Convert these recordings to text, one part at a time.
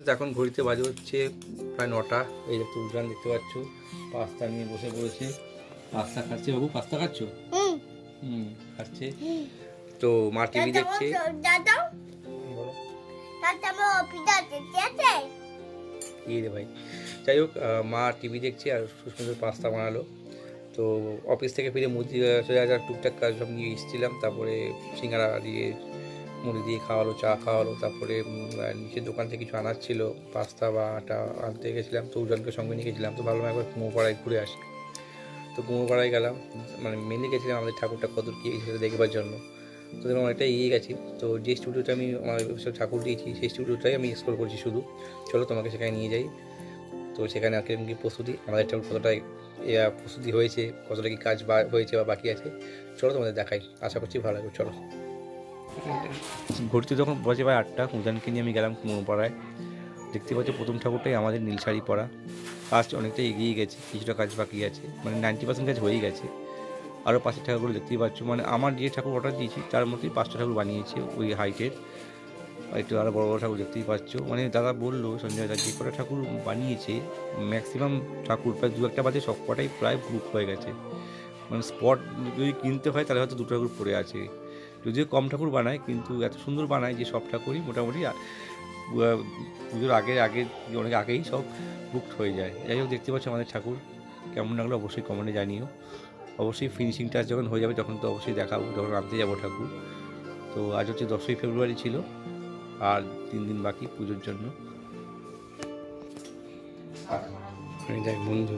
এখন ঘড়িতে বাজে হচ্ছে প্রায় নটা। এই যে উজান দেখতে পাচ্ছ পাস্তা নিয়ে বসে পড়েছে। পাস্তা খাচ্ছে বাবু? পাস্তা খাচ্ছ? হুম। খাচ্ছে। তো মা টিভি দেখছে। ইয়ে রে ভাই। যাই হোক মা টিভি দেখছে আর সুস্মিত পাস্তা বানালো। তো অফিস থেকে ফিরে মুদি যা টুকটাক কাজ সব নিয়ে এসেছিলাম। তারপরে সিঙ্গারা দিয়ে মুড়ি দিয়ে খাওয়ালো, চা খাওয়ালো, তারপরে নিচের দোকান থেকে কিছু আনার ছিল, পাস্তা বা আটা আনতে গেছিলাম, তো উজনকে সঙ্গে নিয়ে গেছিলাম, তো ভাবলাম একবার কুমোপাড়ায় ঘুরে আসি। তো কুমোপাড়ায় গেলাম মানে মেনলি গেছিলাম আমাদের ঠাকুরটা কত কী সেটা দেখবার জন্য। তো দেখলাম অনেকটা এগিয়ে গেছি, তো যে স্টুডিওটা আমি আমার সব ঠাকুর দিয়েছি, সেই স্টুডিওটাই আমি এক্সপ্লোর করছি শুধু। চলো তোমাকে সেখানে নিয়ে যাই। তো সেখানে আর কীরকম কি প্রস্তুতি, আমাদের ঠাকুর কতটা প্রস্তুতি হয়েছে, কতটা কি কাজ বা- হয়েছে বা বাকি আছে, চলো তোমাদের দেখাই। আশা করছি ভালো লাগবে, চলো। ঘুরতে যখন বসে প্রায় আটটা, উজানকে নিয়ে আমি গেলাম কুমোপাড়ায় দেখতে পাচ্ছি প্রথম ঠাকুরটাই আমাদের নীল শাড়ি পরা। কাজ অনেকটা এগিয়ে গেছে, কিছুটা কাজ বাকি আছে মানে নাইনটি পার্সেন্ট কাজ হয়েই গেছে। আরও পাঁচটা ঠাকুরগুলো দেখতেই পাচ্ছ মানে আমার যে ঠাকুর অর্ডার দিয়েছি, তার মধ্যেই পাঁচটা ঠাকুর বানিয়েছে ওই হাইটের একটু আরও বড় বড় ঠাকুর দেখতেই পাচ্ছ মানে দাদা বলল, সঞ্জয় দা যে কটা ঠাকুর বানিয়েছে ম্যাক্সিমাম ঠাকুর প্রায় দু একটা বাজে সব কটাই প্রায় বুক হয়ে গেছে। মানে স্পট যদি কিনতে হয়, তাহলে হয়তো দুটো ঠাকুর পড়ে আছে। যদিও কম ঠাকুর বানায়, কিন্তু এত সুন্দর বানায় যে সব ঠাকুরই মোটামুটি পুজোর আগে আগে, অনেক আগেই সব বুকড হয়ে যায়। যাই হোক, দেখতে পাচ্ছ আমাদের ঠাকুর। কেমন লাগল অবশ্যই কমেন্টে জানিও। অবশ্যই ফিনিশিং টাচ যখন হয়ে যাবে, তখন তো অবশ্যই দেখাবো, যখন আনতে যাব ঠাকুর। তো আজ হচ্ছে দশই ফেব্রুয়ারি ছিল, আর তিন দিন বাকি পুজোর জন্য। এই দেখ বন্ধু।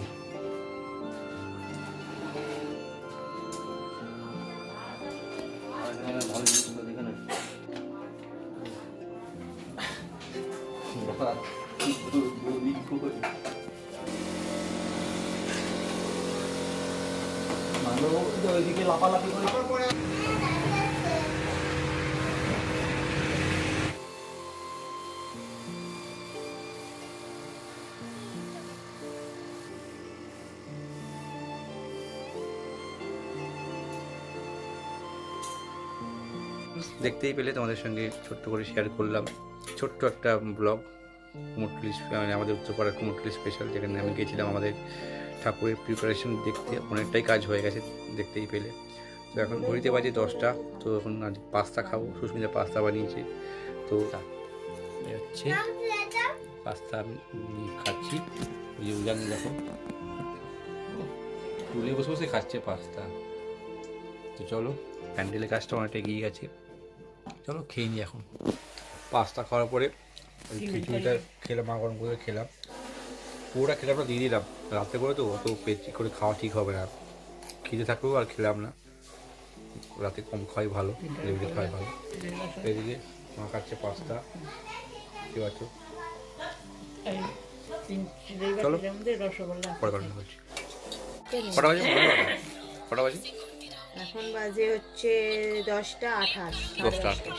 দেখতেই পেলে তোমাদের সঙ্গে ছোট্ট করে শেয়ার করলাম। ছোট্ট একটা ব্লগ কুমোরটুলি মানে আমাদের উত্তরপাড়ার কুমোরটুলি স্পেশাল যেখানে আমি গেছিলাম আমাদের ঠাকুরের প্রিপারেশন দেখতে, অনেকটাই কাজ হয়ে গেছে দেখতেই পেলে। তো এখন ঘড়িতে বাজে দশটা, তো এখন আজ পাস্তা খাব, সুস্মিতা পাস্তা বানিয়েছে। তো হচ্ছে পাস্তা আমি খাচ্ছি। ওই যে উজান দেখো। টুলে বসে বসে খাচ্ছে পাস্তা। তো চলো, প্যান্ডেলের কাজটা অনেকটা এগিয়ে গেছে। চলো খেয়ে নিই এখন। পাস্তা খাওয়ার পরে ওই খিচুড়িটা খেলাম মা গরম করে খেলাম। পুরোটা খেলাম না দিয়ে দিলাম। রাতে করে তো অত পেট করে খাওয়া ঠিক হবে না। খিদে থাকলেও আর খেলাম না। রাতে কম খাওয়াই ভালো লেবুতে খাওয়াই ভালো। এদিকে মা খাচ্ছে পাস্তা। কি পাচ্ছ চলো। পরে কথা বলছি। কটা বাজে? কটা বাজে? এখন বাজে হচ্ছে দশটা আঠাশ দশটা আটটা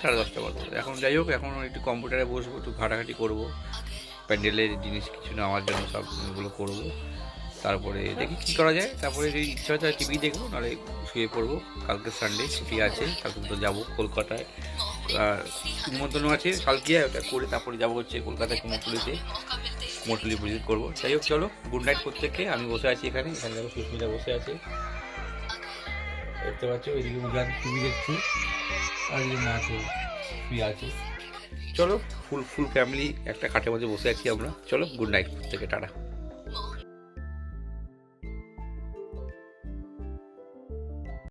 সাড়ে দশটা বাজে এখন যাই হোক এখন একটু কম্পিউটারে বসবো একটু ঘাটাঘাটি করব। প্যান্ডেলের জিনিস কিছু নেওয়ার জন্য সব এগুলো করব। তারপরে দেখি কী করা যায়। তারপরে যদি ইচ্ছা হয় টিভি দেখব নাহলে শুয়ে পড়ব। কালকে সানডে ছুটি আছে কালকে তো যাব কলকাতায়। আর নিমন্ত্রণ আছে কালকে ওটা করে তারপরে যাব হচ্ছে কলকাতায় কুমোরটুলিতে। কুমোরটুলি ভিজিট করব। যাই হোক চলো গুড নাইট প্রত্যেককে। আমি বসে আছি এখানে এখানে দেখো সুস্মিতা বসে আছে। দেখতে পাচ্ছ এদিকে উজান টিভি দেখছি। আর এই মা তো শুয়ে আছে। চলো, ফুল ফুল ফ্যামিলি একটা খাটের মধ্যে বসে আছি আমরা। চলো গুড নাইট থেকে, টাটা।